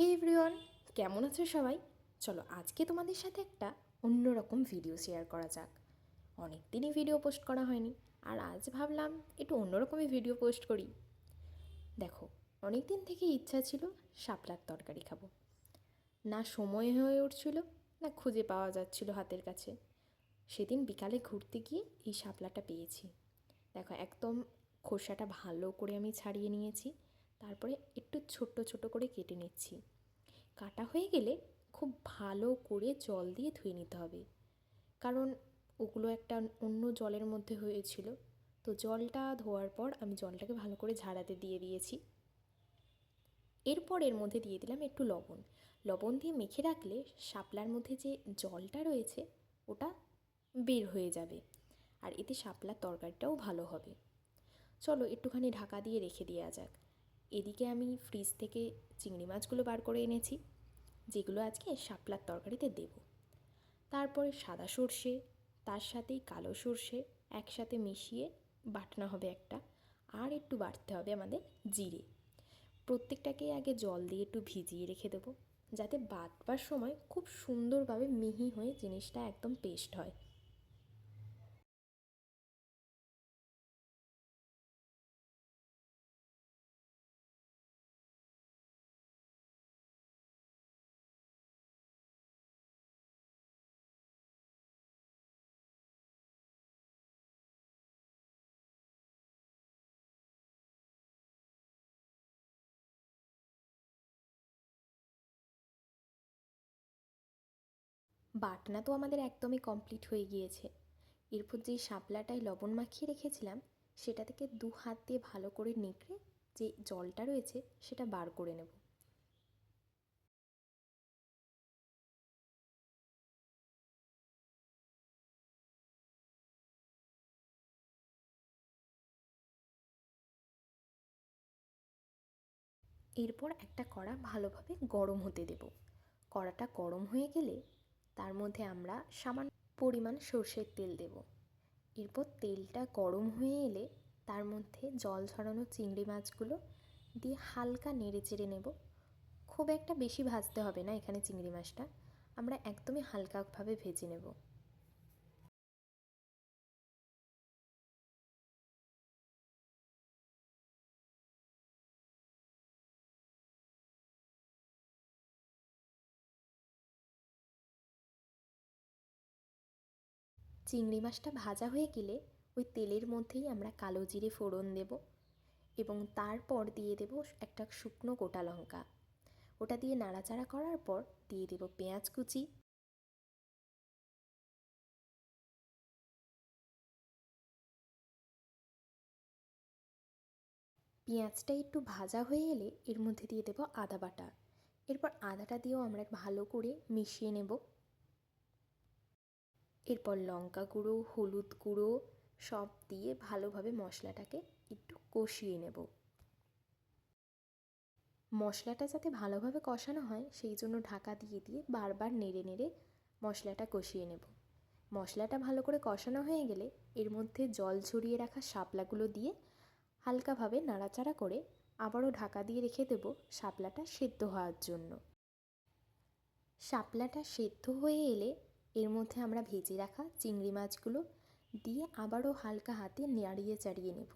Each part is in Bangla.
হে এভরিওয়ান কেমন আছো সবাই? চলো আজকে তোমাদের সাথে একটা অন্যরকম ভিডিও শেয়ার করা যাক। অনেক দিনই ভিডিও পোস্ট করা হয়নি, আর আজ ভাবলাম একটু অন্যরকমই ভিডিও পোস্ট করি। দেখো অনেক দিন থেকে ইচ্ছা ছিল শাপলার তরকারি খাব। না সময় হয়ে উঠছিল, না খুঁজে পাওয়া যাচ্ছিল হাতের কাছে। সেদিন বিকালে ঘুরতে গিয়ে এই শাপলাটা পেয়েছি। দেখো, একদম খোসাটা ভালো করে আমি ছাড়িয়ে নিয়েছি। তারপরে একটু ছোট্ট ছোট করে কেটে নিচ্ছি। কাটা হয়ে গেলে খুব ভালো করে জল দিয়ে ধুয়ে নিতে হবে। কারণ ওগুলো একটা অন্য জলের মধ্যে হয়েছিল। তো জলটা ধোয়ার পর আমি জলটাকে ভালো করে ঝাড়াতে দিয়ে দিয়েছি। এরপর এর মধ্যে দিয়ে দিলাম একটু লবণ। লবণ দিয়ে মেখে রাখলে শাপলার মধ্যে যে জলটা রয়েছে, ওটা বের হয়ে যাবে। আর এতে শাপলার তরকারিটাও ভালো হবে। চলো একটুখানি ঢাকা দিয়ে রেখে দেওয়া যাক। এদিকে আমি ফ্রিজ থেকে চিংড়ি মাছগুলো বার করে এনেছি, যেগুলো আজকে শাপলার তরকারিতে দেব। তারপরে সাদা সর্ষে, তার সাথেই কালো সর্ষে একসাথে মিশিয়ে বাটনা হবে একটা, আর একটু বাটতে হবে আমাদের জিরে। প্রত্যেকটাকে আগে জল দিয়ে একটু ভিজিয়ে রেখে দেবো, যাতে বাটবার সময় খুব সুন্দরভাবে মিহি হয়ে জিনিসটা একদম পেস্ট হয়। বাটনা তো আমাদের একদমই কমপ্লিট হয়ে গিয়েছে। এরপর যে শাপলাটায় লবণ মাখিয়ে রেখেছিলাম, সেটা থেকে দু হাত দিয়ে ভালো করে নেকড়ে যে জলটা রয়েছে, সেটা বার করে নেব। এরপর একটা কড়া ভালোভাবে গরম হতে দেব। কড়াটা গরম হয়ে গেলে তার মধ্যে আমরা সামান্য পরিমাণ সর্ষের তেল দেব। এরপর তেলটা গরম হয়ে এলে তার মধ্যে জল ছড়ানো চিংড়ি মাছগুলো দিয়ে হালকা নেড়ে চেড়ে নেব। খুব একটা বেশি ভাজতে হবে না এখানে চিংড়ি মাছটা। আমরা একদমই হালকাভাবে ভেজে নেব। চিংড়ি মাছটা ভাজা হয়ে গেলে ওই তেলের মধ্যেই আমরা কালো জিরে ফোড়ন দেব এবং তারপর দিয়ে দেব একটা শুকনো গোটা লঙ্কা। ওটা দিয়ে নাড়াচাড়া করার পর দিয়ে দেব পেঁয়াজ কুচি। পেঁয়াজটা একটু ভাজা হয়ে এলে এর মধ্যে দিয়ে দেব আদা বাটা। এরপর আদাটা দিয়েও আমরা ভালো করে মিশিয়ে নেব। এরপর লঙ্কা গুঁড়ো, হলুদ গুঁড়ো সব দিয়ে ভালোভাবে মশলাটাকে একটু কষিয়ে নেব। মশলাটা যাতে ভালোভাবে কষানো হয়, সেই জন্য ঢাকা দিয়ে দিয়ে বারবার নেড়ে নেড়ে মশলাটা কষিয়ে নেব। মশলাটা ভালো করে কষানো হয়ে গেলে এর মধ্যে জল ঝরিয়ে রাখা শাপলাগুলো দিয়ে হালকাভাবে নাড়াচাড়া করে আবারও ঢাকা দিয়ে রেখে দেব শাপলাটা সেদ্ধ হওয়ার জন্য। শাপলাটা সেদ্ধ হয়ে এলে এর মধ্যে আমরা ভেজে রাখা চিংড়ি মাছগুলো দিয়ে আবারও হালকা হাতে নাড়িয়ে চাড়িয়ে নেব।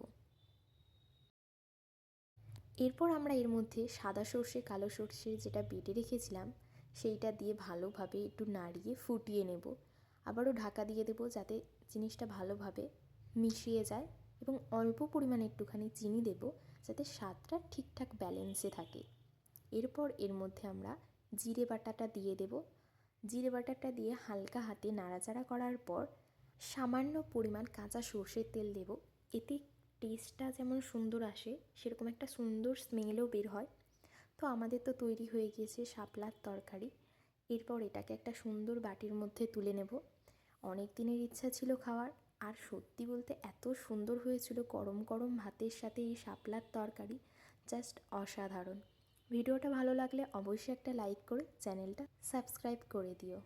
এরপর আমরা এর মধ্যে সাদা সর্ষে, কালো সর্ষে যেটা বেটে রেখেছিলাম, সেইটা দিয়ে ভালোভাবে একটু নাড়িয়ে ফুটিয়ে নেব। আবারও ঢাকা দিয়ে দেব যাতে জিনিসটা ভালোভাবে মিশিয়ে যায় এবং অল্প পরিমাণে একটুখানি চিনি দেব যাতে স্বাদটা ঠিকঠাক ব্যালেন্সে থাকে। এরপর এর মধ্যে আমরা জিরে বাটাটা দিয়ে দেব। জিরে বাটারটা দিয়ে হালকা হাতে নাড়াচাড়া করার পর সামান্য পরিমাণ কাঁচা সর্ষের তেল দেব। এতে টেস্টটা যেমন সুন্দর আসে, সেরকম একটা সুন্দর স্মেলও বের হয়। তো আমাদের তো তৈরি হয়ে গিয়েছে শাপলার তরকারি। এরপর এটাকে একটা সুন্দর বাটির মধ্যে তুলে নেব। অনেক দিনের ইচ্ছা ছিল খাওয়ার, আর সত্যি বলতে এত সুন্দর হয়েছিল গরম গরম ভাতের সাথে এই শাপলার তরকারি জাস্ট অসাধারণ। ভিডিওটা ভালো লাগলে অবশ্যই একটা লাইক করে চ্যানেলটা সাবস্ক্রাইব করে দিও।